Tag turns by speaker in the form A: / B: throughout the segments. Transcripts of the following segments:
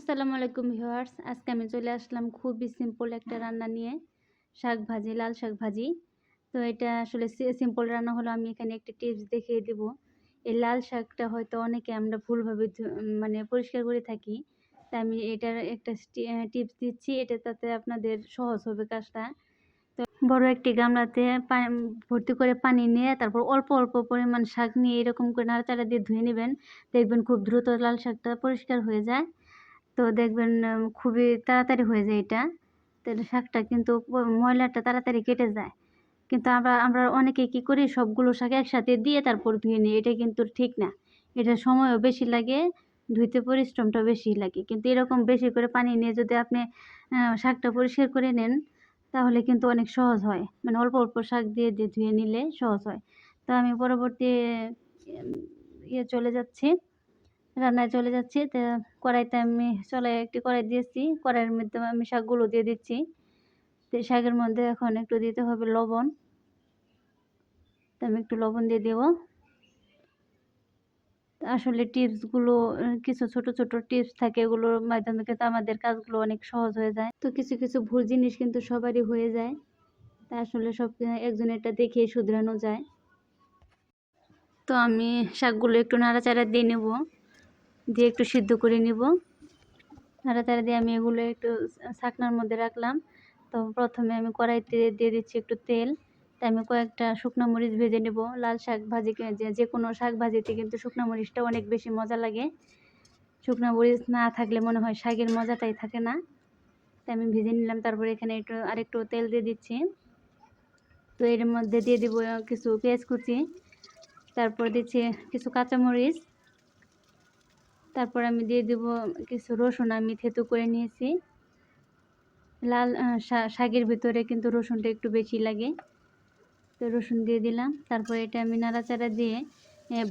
A: আসসালামু আলাইকুম ভিউয়ার্স। আজকে আমি চলে আসলাম খুবই সিম্পল একটা রান্না নিয়ে, শাক ভাজি, লাল শাক ভাজি। তো এটা আসলে সিম্পল রান্না হলো, আমি এখানে একটা টিপস দেখিয়ে দেব। এই লাল শাকটা হয়তো অনেকে আমরা ভুলভাবে মানে পরিষ্কার করে থাকি। তা আমি এটার একটা টিপস দিচ্ছি এটা তাতে আপনাদের সহজ হবে কাজটা। তো বড় একটি গামলাতে ভর্তি করে পানি নিয়ে তারপর অল্প অল্প পরিমাণ শাক নিয়ে এরকম করে নাড়াচাড়া দিয়ে ধুয়ে নেবেন। দেখবেন খুব দ্রুত লাল শাকটা পরিষ্কার হয়ে যায়। তো দেখবেন খুবই তাড়াতাড়ি হয়ে যায় এটা। তাহলে শাকটা কিন্তু ময়লাটা তাড়াতাড়ি কেটে যায়। কিন্তু আমরা আমরা অনেকে কি করি, সবগুলো শাক একসাথে দিয়ে তারপর ধুয়ে নিই। এটা কিন্তু ঠিক না। এটা সময়ও বেশি লাগে, ধুইতে পরিশ্রমটা বেশি লাগে। কিন্তু এরকম বেশি করে পানি নিয়ে যদি আপনি শাকটা পরিষ্কার করে নেন, তাহলে কিন্তু অনেক সহজ হয়। মানে অল্প অল্প শাক দিয়ে দিয়ে ধুয়ে নিলে সহজ হয়। তো আমি পরবর্তী ইয়ে চলে যাচ্ছি। রান্নায় চলে যাচ্ছি। তো কড়াইতে আমি চলে একটি কড়াই দিয়েছি। কড়াইয়ের মধ্যে আমি শাকগুলো দিয়ে দিচ্ছি। তো শাকের মধ্যে এখন একটু দিতে হবে লবণ। তো আমি একটু লবণ দিয়ে দেবো। আসলে টিপসগুলো, কিছু ছোট ছোট টিপস থাকে এগুলোর মাধ্যমে কিন্তু আমাদের কাজগুলো অনেক সহজ হয়ে যায়। তো কিছু কিছু ভুল জিনিস কিন্তু সবারই হয়ে যায়। তা আসলে সব একজনেরটা দেখে শুধরানো যায়। তো আমি শাকগুলো একটু নাড়াচাড়া দিয়ে নেব। দিয়ে একটু সিদ্ধ করে নিব। নাড়াচাড়া দিয়ে আমি এগুলো একটু ছাকনার মধ্যে রাখলাম। তো প্রথমে আমি কড়াইতে দিয়ে দিচ্ছি একটু তেল। তাই আমি কয়েকটা শুকনো মরিচ ভেজে নেব। লাল শাক ভাজি যে কোনো শাক ভাজিতে কিন্তু শুকনো মরিচটা অনেক বেশি মজা লাগে। শুকনো মরিচ না থাকলে মনে হয় শাকের মজাটাই থাকে না। তাই আমি ভেজে নিলাম। তারপরে এখানে একটু আরেকটু তেল দিয়ে দিচ্ছি। তো এর মধ্যে দিয়ে দিব কিছু পেঁয়াজ কুচি। তারপর দিচ্ছি কিছু কাঁচামরিচ। তারপর আমি দিয়ে দেব কিছু রসুন, আমি থেতু করে নিয়েছি। লাল শাকের ভিতরে কিন্তু রসুনটা একটু বেশি লাগে। তো রসুন দিয়ে দিলাম। তারপর এটা আমি নাড়াচাড়া দিয়ে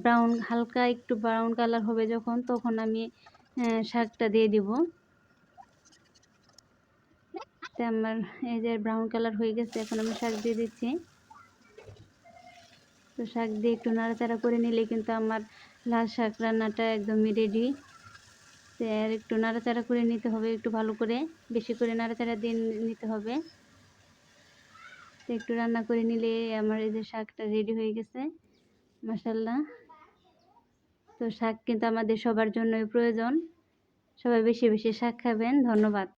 A: ব্রাউন হালকা একটু ব্রাউন কালার হবে যখন, তখন আমি শাকটা দিয়ে দিব। আমার এই যে ব্রাউন কালার হয়ে গেছে, এখন আমি শাক দিয়ে দিচ্ছি। তো শাক দিয়ে একটু নাড়াচাড়া করে নিলে কিন্তু আমার লাল শাক রান্নাটা একদমই রেডি আর একটু নাড়াচাড়া করে নিতে হবে, একটু ভালো করে। বেশি করে নাড়াচাড়া দিয়ে নিতে হবে। তো একটু রান্না করে নিলে আমার এই যে শাকটা রেডি হয়ে গেছে মাসাল্লাহ তো শাক কিন্তু আমাদের সবার জন্যই প্রয়োজন। সবাই বেশি বেশি শাক খাবেন, ধন্যবাদ।